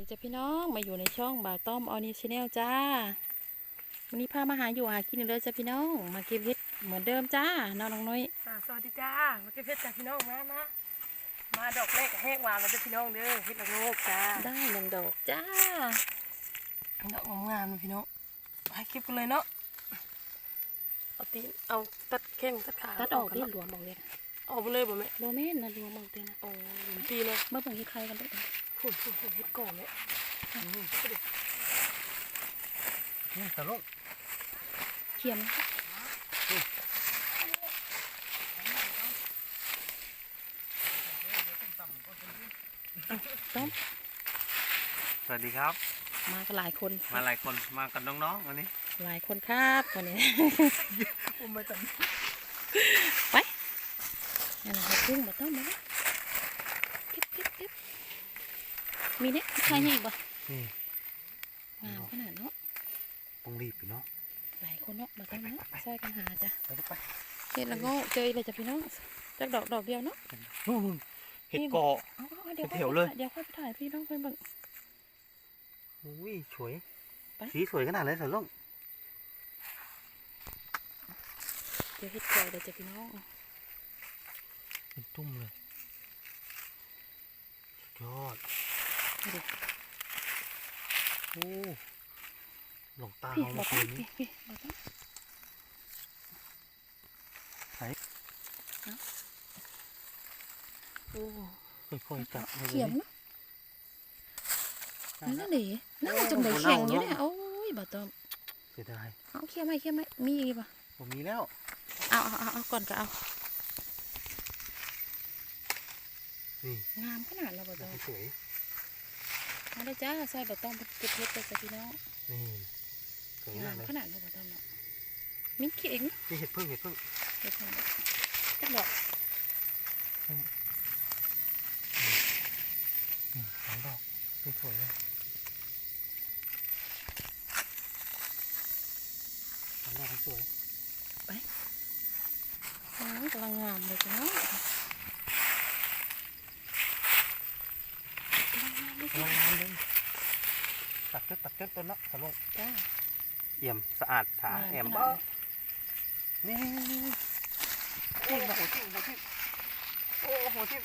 ดีจ้ะพี่น้องมาอยู่ในช่องบ่าวต้อมออนิชแนลจ้าวันนี้พามาหาอยู่หากินอีกเลยจ้ะพี่น้อง มาเก็บเห็ดเหมือนเดิมจ้าน้องน้องน้อยอ่าสวัสดีจ้ามาเก็บเพชรจ้าพี่น้องมามามาดอกแรกกับแห้งหวานแล้วจ้ะพี่น้องเด้อเฮ็ดละโงกจ้าได้หนึ่งดอกจ้าดอกงามๆเลยพี่น้องให้เก็บกันเลยเนาะเอาตีนเอาตัดแข้งตัดขาตัดออกดิเนาะหลวมบอกเลยนะออกไปเลยบ่แม่โบแม่นนะหลวมบอกเลยนะโอ้หลุมตีเลยเมื่อผมเห็ดใครกันด้ วยพูดพูดพูดเฮ็ดก่อนเนี่ยอืมเอาดินี่ตะลุกเขียมต้อมสวัสดีครับ มากันหลายคน มาหลายคนมากับน้องๆวันนี้ หลายคนครับวันนี้อุ้มมาจังไปนั่นนะพึ่งบ่ต้องมาเก็บเก็บเก็บ มีเนี่ยใครให้อีกบ่นี่งามขนาดเนาะต้องรีบพี่น้องหลายคนเนาะมากันเนาะไปไปไปซอยกันหาจ้ะไปลูกไปเห็ดละโง่เจอเลยจ้ะพี่น้องจากดอกดอกเดียวเนาะนู่นเห็ดเกาะเอาเอาเอาเดี๋ยวเป็นแถวเลยเดี๋ยวค่อยไปถ่ายพี่น้องไปเบิ่งอุ้ยสวยไปสีสวยขนาดเลยตะลุกเดี๋ยวเห็ดก่อยเลยจ้ะพี่น้องเป็นตุ้มเลยสุดยอดดูดิ โอ้หลงตาพี่เอาบอมากคืต้องนนี้พี่พี่บอกต้องไหนเอาโอ้ค่อยๆจับให้เขียมเลยเนาะนั่นดินั่นจังเลยแข็งอยู่เนี่ยโอ้ยบ่ต้องเสียดายเอาเขียมไหมเขียมไหมมีอีกป่ะผมมีแล้ว เอาเอาเอาเอาก่อนก็เอานี่งามขนาดเราบ่ดต้อองกสวย เอาได้จ้าซอยบ่ต้องเก็บเพชรเลยจ้ะพี่น้องนี่สวยขงานาดมเลยขนาดเราบ่ต้องเนาะมิ้นเข่งนี่เห็ดพึ่งเห็ดพึ่งเดี๋ยวก่อนจักดอกนี่สองดอกนี่สวยเลยสองดอกสวยอ๋อกำลังงามเลยจ้ะเนาะกำลังงามเลย งา จ้ะ มเลย ตัดเก็บตัดเก็บต้นละตะลุกจ้าเอี่ยมสะอาดขาแหแหมมขนาบ้าดนี่นี่นี่นี่โอ้โหทิ่มโหทิ่มโอ้โหทิ่ม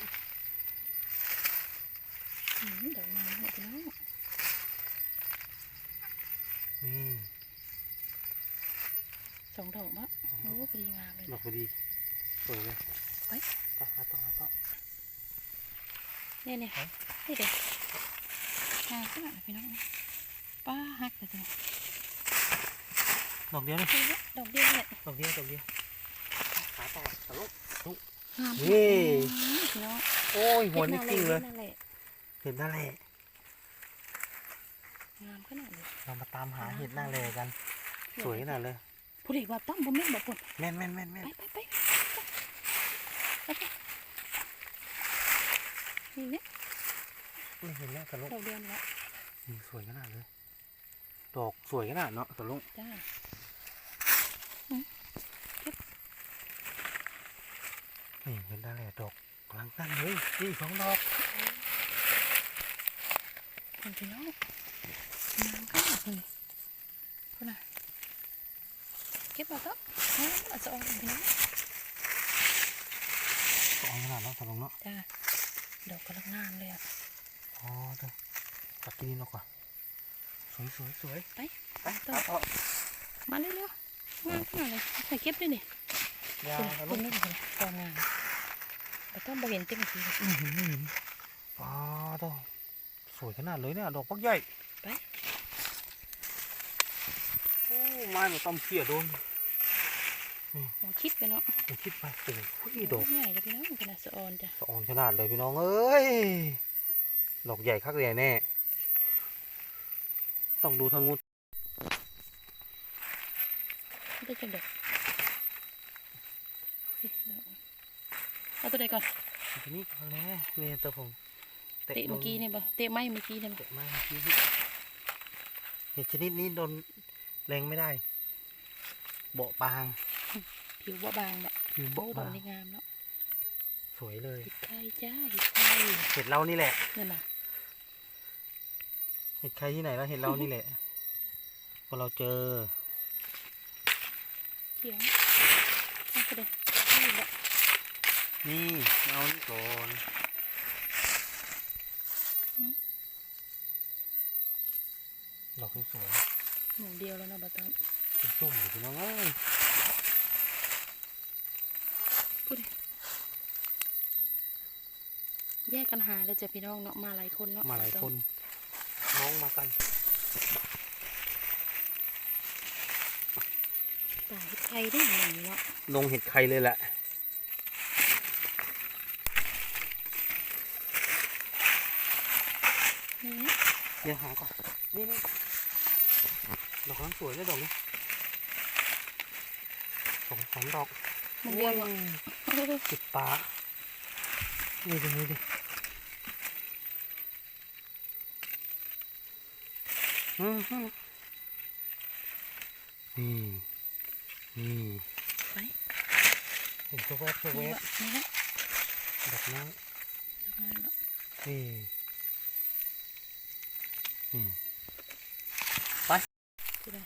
อืมดอกงามเลยจ้ะเนาะนี่สองดอกมะโอ้พอดีงามเลยดอกพอดีสวยเลยไปต่อหาต่อหาต่อเนี่ยเนี่ยนี่เด็กงามขนาดไหนพี่น้อง ป้าฮักเลยจ้ะดอกเดียวนี่ดอกเดียวเนี่ยดอกเดียวดอกเดียวหาต่อตะลุกงามนี่พี่น้องโอ้ยหัวนี่กิ้งเลยนั่นแหละเห็ดหน้าแหล่งามขนาดเลยเรามาตามหาเห็ดหน้าแหล่กัน สวยขนาดเลยผู้เด็กว่าต้องบ่แม่นบ่ปนแม่นแม่นแม่นแม่นไปไปไปไปไปนี่เนี่ยนี่เห็นแล้วตะลุกดอกเดียวนี่แหละนี่สวยขนาดเลย ดอกสวยขนาดเนาะตะลุกจ้านี่เห็นหน้าแหล่ดอกกำลังตั้งเลยนี่สองดอกคนพี่น้องงามขนาดเลยคนน่ะเก็บมาต้องเอาเอาจะออกพี่น้องสองขนาดเนาะตะลุกเนาะจ้าดอกกำลังงามเลยอะอ๋อเด้อตัดที่นี่เนาะกว่า สวยสวยสวยไปไปตัดออกมาเร็วๆงามขนาดเลยใส่เก็บด้วยนี่ยาคุณตะคุลุณกไม่เห็นกองงามแต่ต้องบ่เห็นเต็มทีไม่เห็นไม่เห็นอ๋อตัวสวยขนาดเลยเนี่ยดอกปักใหญ่ไปโอ้ไม้มันต้มเสียโดนหมอคิดไปเนาะผมคิดไปโอ้ยดอกใหญ่เลยพี่น้องขนาดสะออนจ้ะสะออนขนาดเลยพี่น้องเอ้ยดอกใหญ่คักใหญ่แน่ ต้องดูทางงูนได้จังดอกนี่ดอกเอาตัวใดก่อนทีนี้พอแล้วเนี่ยตัวผมเตะเมื่อกี้เนี่ยบ่เตะไม้เมื่อกี้เนี่ยบ่เตะไม้เมื่อกี้นี่เห็ดชนิดนี้โดนแรงไม่ได้ เบาะบาง ผิวบ่บางบ่ผิวโอ้เบาดอกบางนี่งามเนาะสวยเลยเห็ดไข่จ้าเห็ดไข่เห็ดเรานี่แหละนั่นน่ะ ห็ดใครที่ไหนแล้วเห็ดเรานี่แหละ พอเราเจอเขียงเอาไปเลยนี่แหละนี่เอานี่ก่อนดอกสวยหมูเดียวแล้วเนาะบาตอมๆเป็นตุ่มอยู่พี่น้องเอ้ยแยกกันหาเลยจ้ะพี่น้องเนาะมาหลายคนเนาะมาหลายบตอคน น้องมากันป่าเฮ็ดไทยได้หนึ่งเนาะลงเห็ดใครเลยแหละนี่นะเดี๋ยวหาก่อน นี่นี่ดอกน้ำสวยเลยดอกนี้สองสามดอกหมูเดียวเนาะติดปลานี่ดินี่ดิอือหือ นี่นี่ไปเห็นตัวแวบตัวแวนี่บละนี่ละดอกน้ดอกไม้เนาะำนี่นี่ที่ใด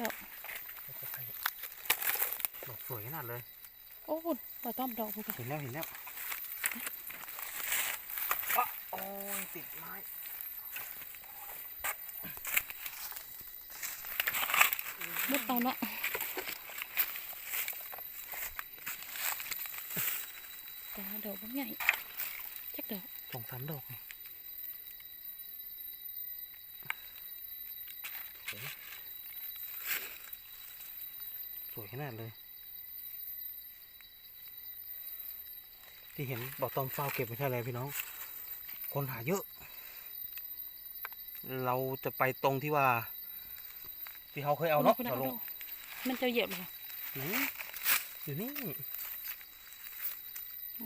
ดอกดอกสวยขนาดเลย โอ้คุณบาตอมดอกพวกเห็นแล้วเห็นแล้วอะโอ้ยติดไม้ มุดเอาเนาะตาดอกมันใหญ่จักดอกสองสามดอกสวยสวยขนาดเลย ที่เห็นบอกตอมเฝ้าเก็บไม่ใช่อะไรพี่น้อง คนหาเยอะ เราจะไปตรงที่ว่า ที่เขาเคยเอาเนาะคุณเราลงมันจะเหยียบเลยไหนอยู่นี่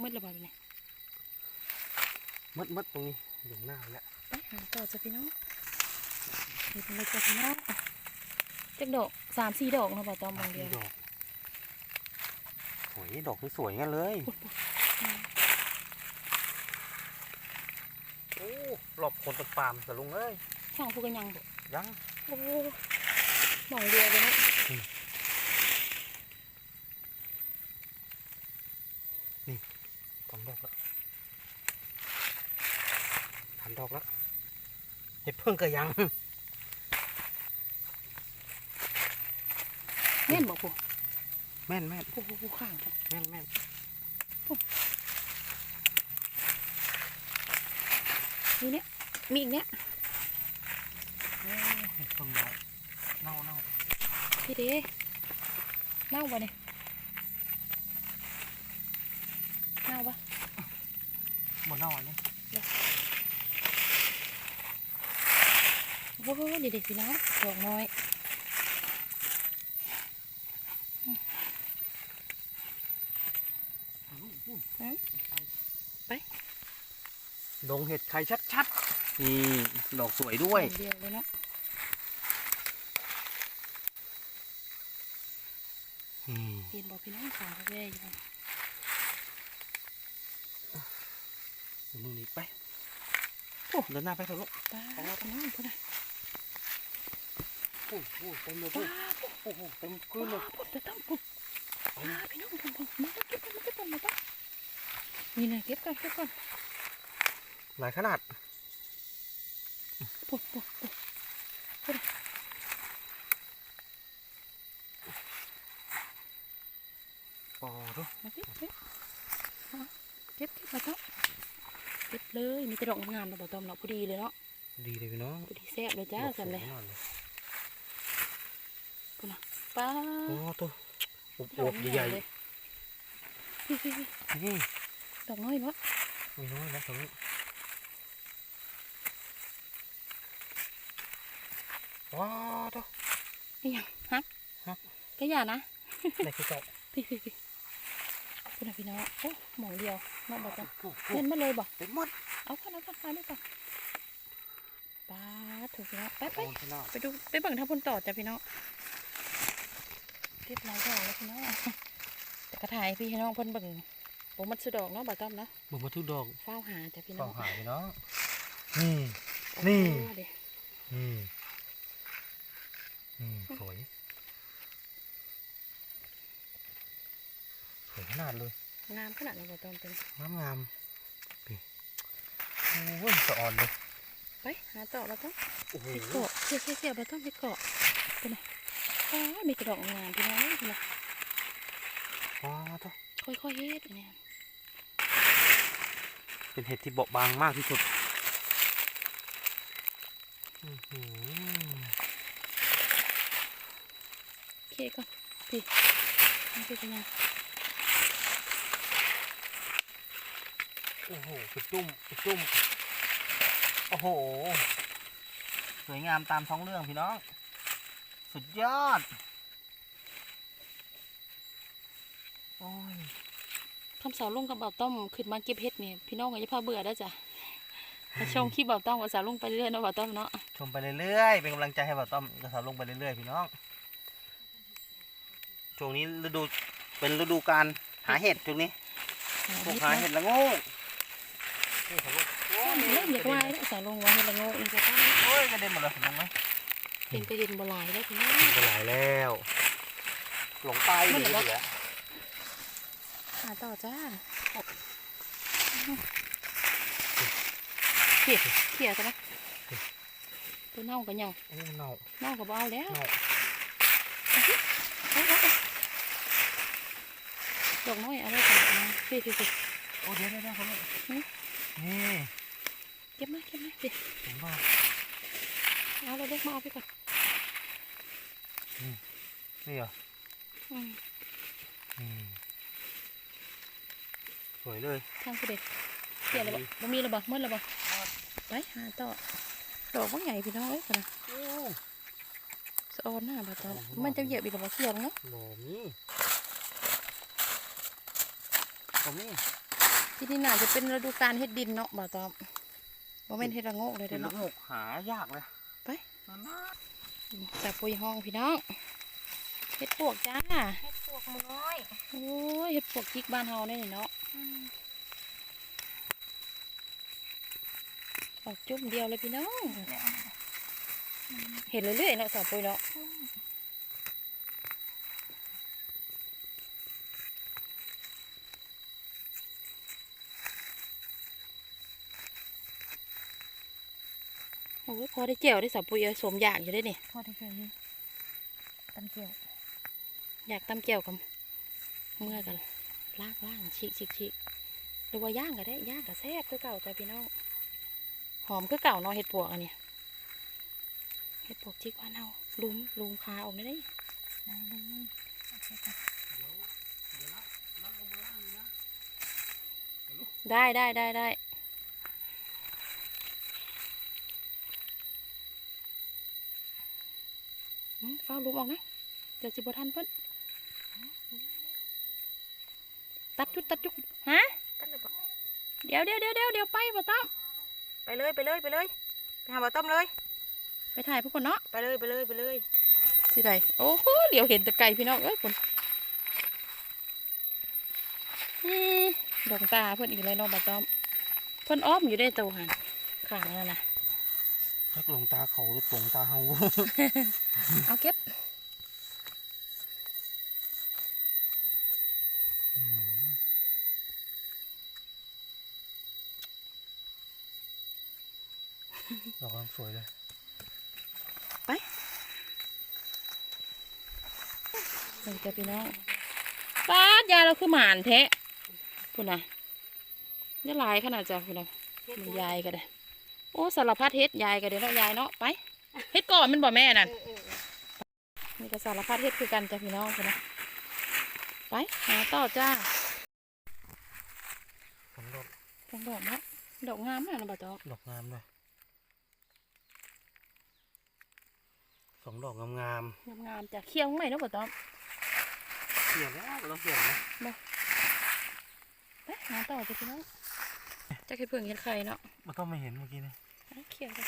มืดระบาดไปเนี่ยมัดมัดตรงนี้อยู่หน้าแล้วไปหาต่อจ้ะพี่น้องเห็นเลยจ้ะพี่น้องจักดอกสามสี่ดอกเนาะบาตอมมองเดียวดอกโอ้ยดอกสวยๆงั้นเลยโอ้หลบคนตกปาล์มแต่ลุงเอ้ยช่างพูดกันยังบ่ยังโอ้ มองเดียวเลยเนาะสองดอกแล้วสามดอกแล้วเห็ดเพิ่งก็ยังแม่นบอกผมแม่นแม่นโอ้โหข้างกันแม่นแม่นนี่เนี่ยมีอีกเนี่ยเห็ดเพิ่งเน่า เน่าเน่าพี่เด้เน่าปะเนี่ยเน่าปะบนเน่าอันนี้โอ้โหเด็ดๆพี่น้องดอกน้อยดงเห็ดไข่ชัดๆนี่ดอกสวยด้วยดอกเดียวเลยเนาะ อืม เปลี่ยนบอก พี่น้องขาแว่อยู่นะเดี๋ยวมือนี้ไป โอ้เดินหน้าไปเถอะลูกป้าพี่น้องพูดได้โอ้โหเต็มเลยป้าพี่โอ้โหเต็มคืพูนดเลยพูดจะต้องพูดป้าพี่น้องพูดพูดมาเก็บก่อนมาเก็บก่อนมาต้องนี่นะเก็บก่อนเก็บก่อนหลายขนาดพูดพูดพูด ปอดู มาเก็บเก็บเอาเก็บเก็บมาต้องเก็บเลยมี แต่ดอกงามๆเราบอกตอมเราพอดีเลยเนาะดีเลยพี่น้องพอดีแซ่บเลยจ้าดอกสสั่นวเลยขนาดเลยพูดนะป้าโอ้ตัวอดอวกบใหๆใหญ่ญ่เลยพี่พี่พี่ๆนี่ดอกน้อยเนาะไม่น้อยแล้วตรงนี้ว้าวตัวนี่ยังฮักฮักก็อย่านะไหนคือเจ้าพี่พี่พี่ พูดนะพี่น้องโอ้หมองเดียวเนาะบอกตอมโอ้โหเล่นมาเลยบ่เต็มหมดเอาก่อนเอาก่อนเอาด้วยก่อนป้าดถูกแล้วไปไปโอ้ยพี่น้องไปดูไปเบิ่งท่าพุ่นต่อจ้ะพี่น้องเรียบร้อยแล้วพี่น้องแต่กระถ่ายพี่น้องเพิ่นเบิ่งผมมันสุดดอกเนาะบ่ต้อมเนาะบุกมาทุกดอกเฝ้าหาจ้ะพี่น้ต้อองงหาพี่น้องนี่นี่โอ้เดี๋ยวนี่นี่สวย สวยข นาดเลย งามขนาดไหนบ่ต้อมเป็นงามงามนี่โอ้ยสะอ่อนเลย ไปหาต่อบ่ต้อมโอ้โหเฮ็ดเกาะเสียเสียเสียบ่ต้อมเฮ็ดเกาะเป็นไงอ๋อมีกระดอกงามพี่น้องเอ้ยเป็นไงว้าวตัวค่อยๆเฮ็ดอันเนี่ยเป็นเห็ดที่เบาบางมากที่สุดอื้อหือโอเคก่อนพี่มันเป็นยังไง โอ้โหเป็นจุ่มเป็นจุ่มโอ้โห สวยงามตามท้องเรื่องพี่น้อง สุดยอด โอ้ยคำสาวลุงกับเบาต้อมขึ้นมาเก็บเฮ็ดเนี่ยพี่น้องก็อย่าพาเบื่อได้อจ้ะถ้าชมคลิปเบาต้อมกับสาวลุงไปเรื่อยๆเนาะเบาต้อมเนาะ ชมไปเรื่อยๆ เป็นกำลังใจให้บ่าวต้อมกระสาวลงไปเรื่อยๆพี่น้อง ช่วงนี้ฤดูเป็นฤดูการหาเห็ดช่วงนี้พวกหาเห็ดละโง่ นี่ครับลูกโอ้ยเล่นอยากวายแล้วสาลุงว่าเฮ็ดละโง่อีกจะต้องโอ้ยกระเด็นหมดเลยลงไหมเป็นกระเด็นบลายแล้วพี่น้องกระไหลแล้วหลงไปหรือเหลือหาต่อจ้าเขี่ยเขี่ยซะนะตัวเน่ากันยังเน่าเน่ากับเอาแล้วดอกน้อยอาไว้ก่อนนะพี่พี่พี่โอ้เดี๋ยวเดี๋ยวเดี๋ยวครับลูกหือนี่ เก็บมาเก็บมาพี่ผมว่าเอาเราเล็กมาเอาไปก่อนนี่เหรออืมอืมสวยเลยทางคือเด็กเขี่ยระบบ่มีระบมืดระบไปหาต่อดอกว่าใหญ่พี่น้องเอ้ยก่อนนะโอ้สะออนหน้าบ่ตอนมันจะเหยียบอีกระบเขี่ยงเนาะโหมีโอ้มี ที่นี่น่าจะเป็นฤดูกาลเฮ็ดดินเนาะบ่ตอมบ่แม่นเฮ็ดระโงกเลยเป็เด้นอลูกเนาะหกหายากเลยไปจากปุยห้องพี่น้องเฮ็ดปวกจ้าให้พวกมึงน้อยโอ้ยเฮ็ดปวกจิกบ้านเฮาได้นี่เนาะออกจุ่มเดียวเลยพี่น้องเห็นเรื่อยๆเนาะสาวปุยเนาะ พอได้เจียวได้สาวปุยเอ้ยสมอยากอยู่ได้นี่พอได้เจออยู่ตำเกี่ยว อยากตำเจียวกับเมื่อกันล่างล่างฉีกฉีกฉีกหรือว่าย่างก็ได้ย่างก็แซ่บคือเก่าจ้ะพี่น้องหอมคือเก่าเนาะเห็ดปวกอันเนี้ยเห็ดปวกจิกว่านเอาลุมลุมคาออกได้ได้ได้เลยเอาไปก่อนได้ได้ได้ได้ เฝ้าลุมออกนะเดี๋ยวจิบทันเพิ่นตัดจุดตัดจุดฮะตัดเลยบอกเดี๋ยวเดี๋ยวเดี๋ยวเดี๋ยวเดี๋ยวไปบ่ต้องไปเลยไปเลยไปเลยไปหาบ่อต้มเลย ไปถ่ายพวกคนเนาะไปเลยไปเลยไปเลยสิไดโอ้โหเดี๋ยวเห็นแตะไก่พี่น้องเอ้ยคนอืมดวงตาเพื่อนอีกแล้วเน้องบาตอมเพื่อนอ้อมอยู่ได้ตัวหันขางแล้วนะ ชักหลงตาเขาหรือหลงตาเฮาเอาเก็บดอกกำลังสวยเลยนี่จ้ะพี่น้องปาดยายเราคือหมานแท้พูดนะนี่ลายขนาดจ้ะพูดนะมันยายก็ได้ โอ้สารพัดเฮ็ดยายก็ได้เนาะยายเนาะไปเฮ็ดก่อนมันบ่แม่นั่นนี่ก็สารพัดเฮ็ดคือกันจ้ะพี่น้องจ้ะนะไปหาต่อจ้าสองดอกดอกดอกเนาะดอกงามมากนะบ่าวตอกดอกงามเลยสองดอกงามงามงามๆจ้ะเคี้ยวไหมเนาะบ่าวตอกๆเสียงแล้วเราเสียงนะไปหาต่อจ้ะพี่น้องจะแค่เพิ่งเห็นไข่เนาะมันต้องไม่เห็นเมื่อกี้นี่เอา เคี้ยวจ้ะ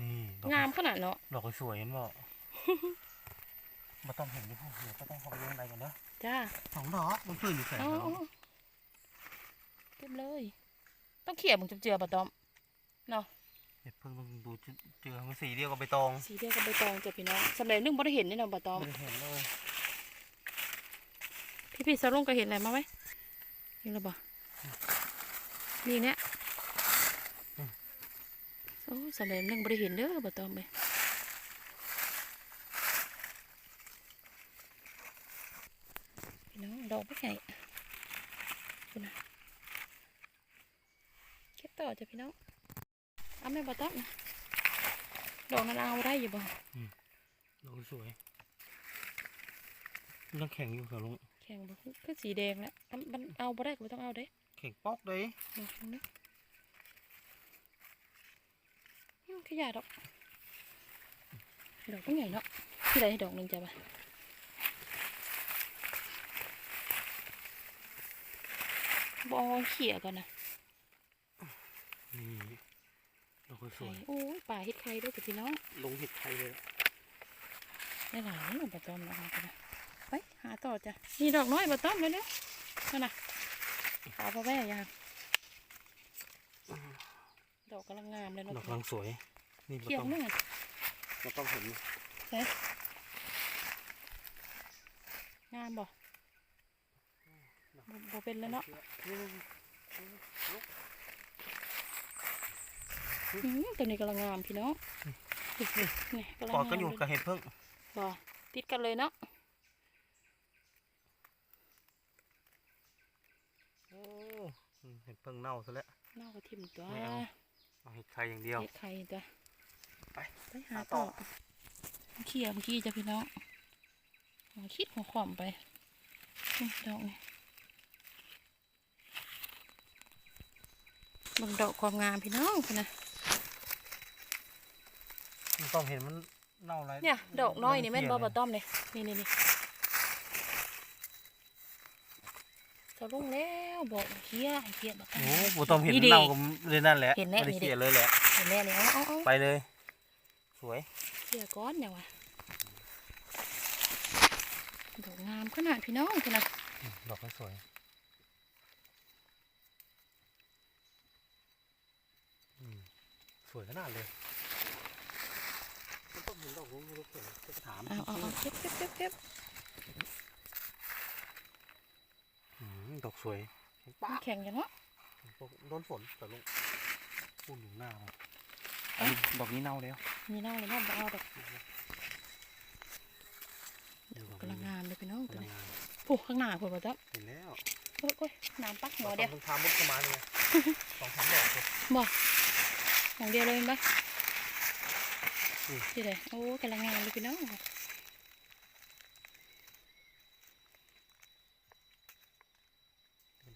นี่ดอกงามขนาดเนาะดอกสวยเห็นบ่มาต้องเห็นดิพ่อเดี๋ยวก็ต้องเข้าไปยังไงก่อนเด้อจ้าสองดอกมันเพื่อนอยู่แสนเอาเนาะเอาเก็บเลย ต้องเขี่ยมึงจะเจือปะตอมเนาะเห็ดเพิ่งต้องดูเจอมันสีเดียวกับใบตอง สีเดียวกับใบตองจ้ะพี่น้องสำเร็จนึ่งบ่ได้เห็นนี่เนาะปะตอมไม่ได้เห็นเลย พี่พี่สาวลงก็เห็นอะไรมาไหมเห็นหรือเปล่านี่เนี่ยโอ้สำเร็จนึ่งบ่ได้เห็นเด้อปะตอมไปพี่น้องดอกไม่ใหญ่คุณนะเก็บต่อจ้ะพี่น้องเอาแม่ปะตอมนะดอกนั้นเอาได้อยู่บ่ดอกสวยยังแข็งอยู่ค่ะลุง ข็งบ่คือคือสีแดงแล้วมันมันเอาบ่ได้ก็บ่ต้องเอาเด้แข็งปอกเลยลองฟังนะอืมขยะดอกดอกก็ใหญ่เนาะที่ไหนดอกหนึ่งจ้ะบ่ะบเอกเขี่ยก่อนนะนี่ดอกสไข่วยโอ้ยป่าเฮ็ดไข่ด้วยจ้ะพี่น้องลงเห็ดไทยเลยได้หลายหนูปลาต้อมนะคะกันนะ ไปหาต่อจ้ะนี่ดอกน้อยปลาต้อมเลยเนาะนั่นน่ะขาวพอแม่ยางดอกกำลังงามเลยเนาะดอกกำลังสวย นี่มันเขียวต้องนึงอะมันต้องเห็นเฮ้ยงามบ่บ่บ่เป็นแล้วเนาะอืมตัวนี้กำลังงามพี่น้องนี่กำลังกอดงามก็อยู่เลกับเห็ดเพิ่งบ่ติดกันเลยเนาะ โอ้ เห็ดเพิ่งเน่าซะแล้วเน่ากระทิมตัวไม่เอาเอาเห็ดไทยอย่างเดียวเฮ็ดไข่ตัวไปไปหาหาต่ต่ออเขี่ยเมื่อกี้จ้ะพี่น้องหัวคิดหัวขวอมไปนี่ดอกนี่เบิ่งดอกความงามพี่น้องพุ่นนะมันต้องเห็นมันเน่าอะไรเนี่ยดอกน้อยนี่แม่นบ่บะต้อมเลยนี่นี่นี่ จะลงแล้วบอกเฮียให้เฮียบักโอ้โหต้องเห็นนี่ดิเน่ากับเลยนั่นแหละเห็นแน่ไม่ได้นี่ดิเสียเลยแหละเห็นแน่นี่เอาเอาเอาไปเลย สวยเฮียก้อนเนี่ยวะดอกงามขนาดพี่น้องพุ่นนะดอกก็สวยอืมสวยขนาดเลยมันต้องเห็นดอกนี้ไม่รู้เห็นจะถามเอาเอาเอาเก็บเก็บเก็บเก็บอืม ดอกสวยมันแข็งอยู่เนาะโดนฝนแต่ลงปุ่นอยู่หน้ามันดอกนี้เน่าแล้ว มีเน่าเลยเนาะบ่เอาดอกดูดอกกำลังนี้งามเลยพี่น้องกำตัวลังนี้งามโอ้ข้างหน้าพุ่นบ่ต้อมเห็นแล้วโอ้ยโอ้ยน้ำปักหัวเดียวต้องทำมุดเข้ามาเนี่ยสองสามดอกเลยบ่อย่างเดียวเลยเห็นปะอืมที่ไหนโอ้กำลังงามเลยพี่น้อง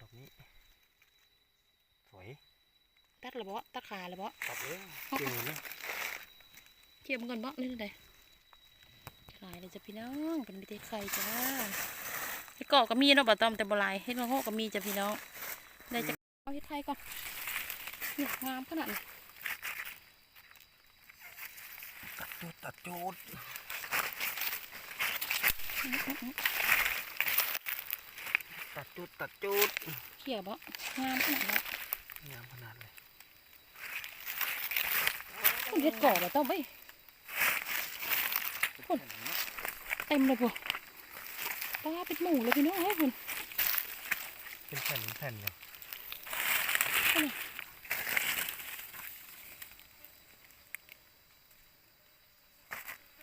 ดอกนี้ สวย ตัดระเบาะตัดขาระเบาะตัดเลยเก่งเลยเทียบมันก่อนเบาะนี่เลยหลายเลยจ้ะพี่น้องเป็นมิเตไข่จ้าไอ้กอกก็มีเนาะบะตอมแต่บหลายเฮ็ดละโงกก็มีจ้ะพี่น้องได้จะเอาเฮ็ดไข่ก่อนนี่งามขนาดนี้ตัดจูดตัดจูดอื้ออื้ออื้อตัดจูดตัดจูดเขี่ยเบาะงามขนาดนี้งามขนาดเลยคุณ เฮ็ดกอกบะตอมเว้ยเต็มเลยพวกป้าเป็นหมูเลยพี่น้องเฮ้ยคุณเป็นแผ่นเป็นแผ่นอยู่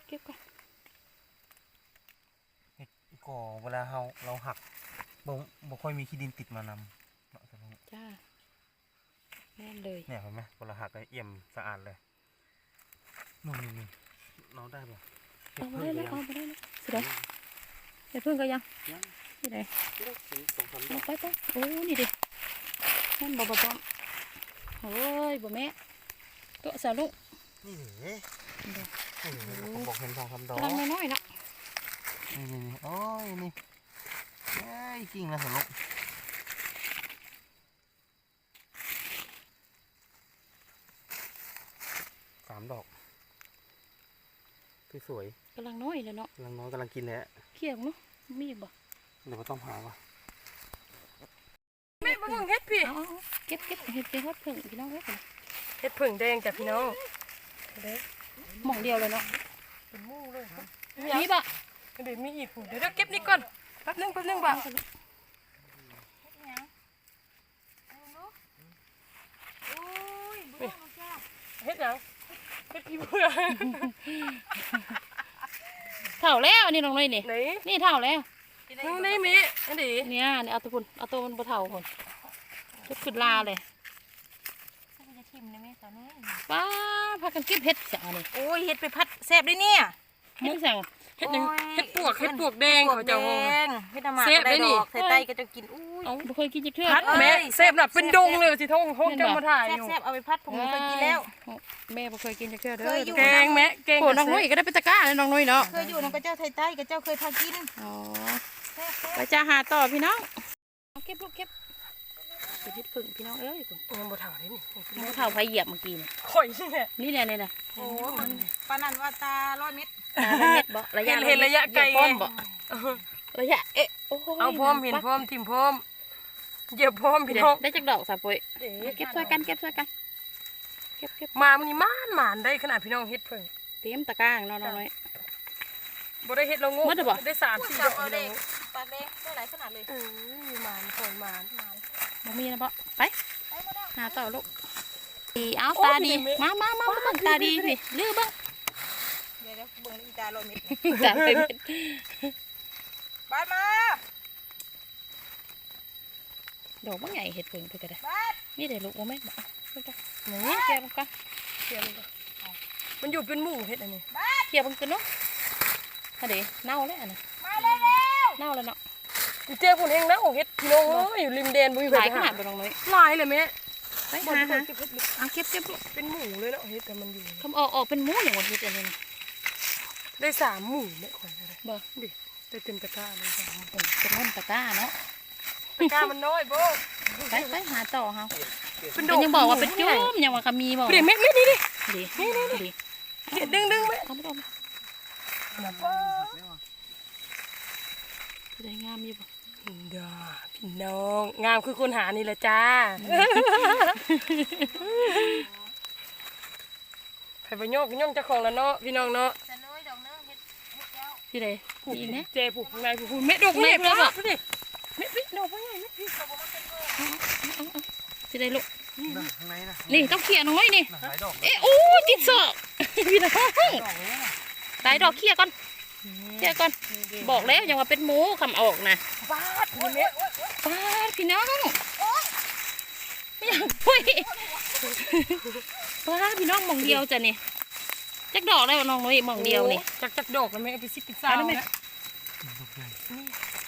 เก็บก่อนก่อเวลาเราเราหักบ่บ่ค่อยมีขี้ดินติดมานำเนาะแต่ว่าจ้าแม่นเลยเนี่ยเห็นไหมเวลาหักก็เอี่ยมสะอาดเลย นู่นนี่นี่เราได้ป่ะเอาไปได้แล้วเอาไปได้แล้วสิเดี๋ยวเดี๋ยวเพิ่งก็ยังยังนี่ไหนเล็กเป็นสองสามดเอาอกไปไปโอ้นี่ดินั่นบ่บ่บ่โอ้ยบ่แม่ตัวสาวลูกนี่เหรอนี่ดอกเหรอผมบอกเห็นสองสามดอกกำลังน้อยๆเนาะนี่นี่นี่โอ้ยนี่เอ้ยจริงนะสนุกสามดอก สวยกำลังน้อยเลยเนาะๆกำลังน้อยกำลังกินแหละเขี้ยวเนาะมีบ่เดี๋ยวก็ต้องหาว่ะแม่มาเบิ่งเฮ็ดพี่เอาเอาเอาเก็บเก็บเห็ดเก็บฮอดเพิ่งพี่น้องเอ้ยเฮ็ดผึ่งแดงจ้ะพี่น้องเด้อหม่องเดียวเลยเนาะเป็นหมู่เลยครับนี่บ่เดี๋ยวมีอีกเดี๋ยวเดี๋ยวเก็บนี่ก่อนแป๊บนึงแป๊บนึงบ่าเฮ็ดหยัง เฮ็ดพี่เบื่อเท่าแล้วอันนี้น้องน้อยนี่ ไหนนี่เท่าแล้วมึงได้มีอันนี้เนี่ยนี่เอาตัวพุ่นเอาตัวมันบ่เท่าพุ่นจุดขึ้นลาเลยจะทิมได้ไหมสาวน้อยป้าพากันเก็บเห็ดจ้ะนี่โอ้ยเฮ็ดไปพัดแซ่บด้วยเนี่ยมุ้งสั่งเฮ็ดหยังเฮ็ดปวกเฮ็ดปวกแดงเขาเจ้าแดห้องงเฮ็ดน้ำหมากแซ่บได้ได้นี่ ดอกใส่ไตก็จะกินอุ้ย เอาบ่เคยกินจักเทื่อพัดเอ้ยแม่เซฟน่ะเป็นดงเลยสิท้องห้องจะมาถ่ายอยู่แซ่บๆเอาไปพัดผมเคยกินแล้ว แม่บ่เคยกินจักเทื่อเด้อเคยอยู่ แกงแม่แกงโอ้น้องน้อยก็ได้เป็นตะกร้าเลยน้องน้อยเนาะเคยอยู่น้ำกระเจ้าไทยใต้กระเจ้าเคยพากินอ๋อแซ่บไปจะหาต่อพี่น้องเอาเก็บลูกเก็บไปเฮ็ดผึ่งพี่น้องเอ้ยพุ่นยังบ่ถ่ายนี่ยังบ่เท่าไผเหยียบเมื่อกี้นี่ข่อยนี่แหละนี่แหละนี่น่ะๆโอ้มันปานนันว่าตาร้อยเม็ด ตาละเม็ดบ่ระยะเห็นระยะไกลเหยียบพร้อมบ่ระยะเอ๊ะโอ้ยเอาพร้อมเห็นพร้อมทิมพร้อมเหยียบพร้อมพี่น้องได้จักดอกสาปุ้ยเก็บช่วยกันเก็บช่วยกันเก็บเก็บมามันนี่มานหมานได้ขนาดพี่น้องเฮ็ดเพิ่งเตรียมตะกร้าน้องน้อยบ่ได้เฮ็ดเราโง่หมดแล้วบ่ได้สามสี่ดอกเอาพี่เด็น้อกงปากแดงได้หลายขนาดเลยเออหมานข่อยหมานบ่มีนะบ่ไปหาต่อลูกดีเอาตาดีมามามามาเบิ่งตาดีพี่ลือเบิ่งเดี๋ยวๆเบิ่งอีตาร้อยเม็ดตาเต็มบาดมาดอกบ่ใหญ่เฮ็ดผึ่งเพิ่นก็ได้บาดมีได้ลูกบ่แม่นบ่เอาเพิ่นก็นี่เกี่ยวกันเสียมันก่อนมันอยู่เป็นหมู่เฮ็ดอันนี้เกี่ยวมันกันเนาะอันเดเน่าแล้วอันน่ะมาเร็วเน่าแล้วเนาะกูเจ้พุ่นเองนะโอ้เฮ็ดพี่น้องเอ้ยอยู่ริมแดนบ่มีหใครลายไปขหานาดบ่น้องน้อยหลายเลยแม่ไปบ่หามีคนหาเก็บเฮ็ดเลยเอาเก็บเก็บลูกเป็นหมู่เลยเนาะเฮ็ดแต่มันอยู่ คำออกออกเป็นหมูอย่างว่าเฮ็ดอันนี้นะ ได้สามหมู่แม่ข่อยก็ได้บ่ดิได้เต็มตะกร้าเลยสามหมู่เป็นเป็นต้นตะกร้าเนาะตะกร้ามันน้อยโบ่ไปไปหาต่อเฮาเป็นเป็นยังบอกว่าเป็นจุ้มยังว่าคำมีบอกเปลี่ยนเม็ดเม็ดนี่ดิดีดีเด็ดดึงดึงไหมทำไม่ได้สวยงามอยู่บ่ดาพี่น้อง งามคือคนหานี่แหละจ้าไผ่ใบโยกย่องเจ้าของแล้วเนาะพี่น้องเนาะ ฮ็ดแล้วที่ใดอีกนะเจผูกข้างในผูกผูกเม็ดดอกเม็ดเม็ดเลยบ่ปะดิเม็ดเม็ดดอกเม็ดเม็ดพี่ที่ใดลูกข้างในนะนี่ต้องเขี่ยน้อยนี่หลายดอกเอ๊ะโอ้ติดศอกพี่น้องตายดอกเขี่ยก่อนเขี่ยก่อนบอกแล้วยังว่าเป็นหมูคำออกนะบาดนี่เม็ดป้าดพี่น้องไม่อยากพูดป้าดพี่น้องหมองเดียวจ้ะนี่ จักดอกได้บ่น้องน้อยหมองเดียวนี่ จักจักดอกแล้วแม่เอาไปสิบปิดซาเอาได้ไหม นะดอกใหญ่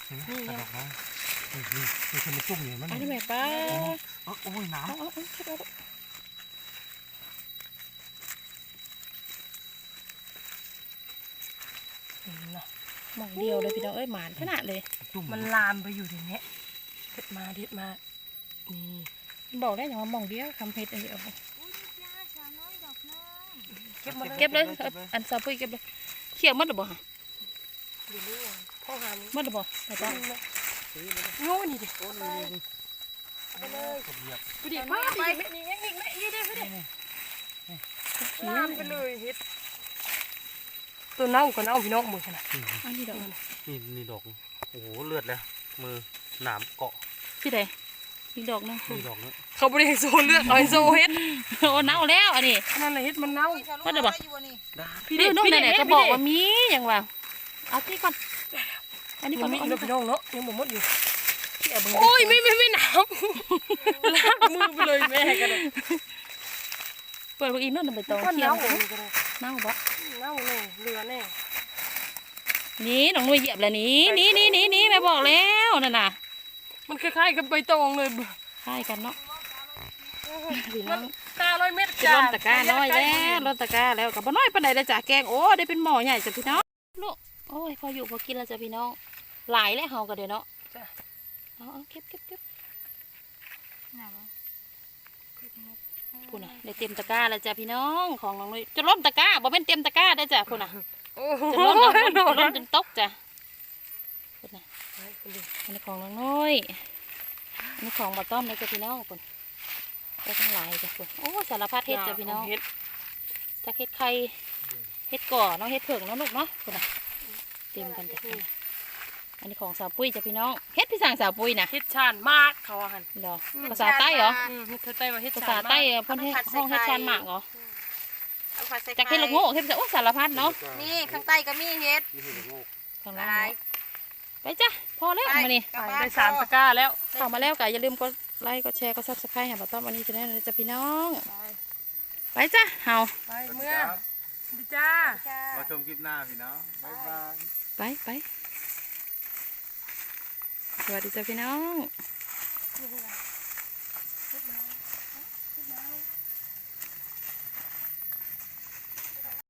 เห็นไหมแต่ดอกน้อยนี่นี่นี่คือมันจุ่มอยู่มันเอันนี้แม่ป้าเออโอ้ยน้เอาเอาเอาเก็บเอาลูกน่ะหมองเดียวเลยพี่น้องเอ้ยหมานขนาดเลยำจุ่มมันลามไปอยู่ในเนี้ยเด็ดมาเด็ดมานี่บอกได้อย่างว่าหมองเดียวคำเพชรอันเดียวอุ้ยจ้าสาวน้อยดอกนึง เก็บมาเก็บเลยเอาอันซาปุ้ยเก็บเลยเขี่ยหมดหรือบ่ฮะอยู่นี่ไงพ่อหานี่หมดหรือบ่ไปจ้าโง่นี่ดิโอ้นี่นี่นี่กดเหยียบดูดิป้าดิแม่นี่แม่นี่แม่นี่ดิแม่นี่ลามไปเลยเฮ็ดตัวเน่าก็เน่าพี่น้องมือขนาดอันนี้ดอกนี่นี่ดอกโอ้โหเลือดแล้วมือหนามเกาะที่ใดอีกดอกหนึงนี่ดอกนี้ เขาบริโซเลือดเอาไอ้โซเฮ็ดโอ้เน่าแล้วอันนี้นั่นแหละเฮ็ดมันเน่าอุ้ยสาวว่าน้แต่อยบ่อยู่บ่นี่พี่เดี๋เด็ยวน้องพี่ไหเด็นๆก็บอกว่ามีอย่างว่าเอาที่ก่อนอันนี้ก่มัอนนมีเอาอีอันกนี้แล้วก่อนพี่น้องเนาะยังบ่หมดอยู่ที่เอาเบิ่งโอ้ยไม่ไม่ไม่หนาวลากมือไปเลยแม่กันเลยเปิดเบิ่งอีกนั่นนะใบตองมันเขี่ยเน่าหมดเลยก็ได้เน่าบ่เน่าแน่เรือแน่นี่น้องนุ้ยเหยียบแล้วนี่นี่นี่นี่นี่แม่บอกแล้วนั่นน่ะมันคล้ายๆกับใบตองเลยคล้ายกันเนาะ พี่น้มัอนงตาลอยเม็ดจะจ้าล้นตะกร้าน้อยแล้วล้นตะกร้าแล้วกับบ่น้อยปานใดแล้วจ้ะแกงโอ้ได้เป็นหม้อใหญ่จ้ะพี่น้องลูกโอ้ยพออยู่พอกินแล้วจ้ะพี่น้อง หลายแล้วเฮาก็เดี๋ยวเนาะจ้ะเอาเอาเก็บเก็บเก็บหนาวพูดน่ะได้เต็มตะกร้าแล้วจ้ะพี่น้องของน้องนุ้ยจะล้นตะกร้าบ่แม่นเต็มตะกร้าได้อจ้ะพูดน่ะโอ้โหจะล้นเอาล้นโดล้นนจนตกจ้ะพุ่นน่ะอันนี้ของน้องน้อยอันนี้ของบะต้อมเลยจ้ะพี่น้องคน ได้ทั้งหลายจ้ะคนโอ้สารพัดเฮ็ดจ้ะพี่น้องเฮ็ดจากเฮ็ดไข่เฮ็ดก่อเน้องเฮ็ดเผิงเน้องลูกเนาะคนน่ะเต็มกันจ้ะคนน่ะอันนี้ของสาวปุ้ยจ้ะพี่น้องเฮ็ดพี่สั่งสาวปุ้ยนะเฮ็ดชานมากเขาว่าหั่นเหรอภาษาใต้เหรออืมเฮ็ดไทยว่าเฮ็ดภาชาษานใต้เพิ่นเฮ็ดห้องเฮ็ดชานหมากเหรอเอาผัดใส่จากเฮ็ดละโงกเฮ็ดภาษาโอ้สารพัดเนาะนี่ข้างใต้ก็มีเฮ็ดข้างหล่างลายเนาะไปจ้ะพอแล้วมานี่กลับบ้นได้สามตะกร้าแล้วเข้ามาแล้วก็อย่าลืมกด ไลค์กดแชร์กดซับสไครต์ให้บ่ต้อมอันนี้จะได้นะจ๊ะพี่น้อง ไปจ้ะเฮาไปเมื่อดีจ้าจ้ามาชมคลิปหน้าพี่น้องบ๊ายบายไปไปสวัสดีจ้ะพี่น้องเ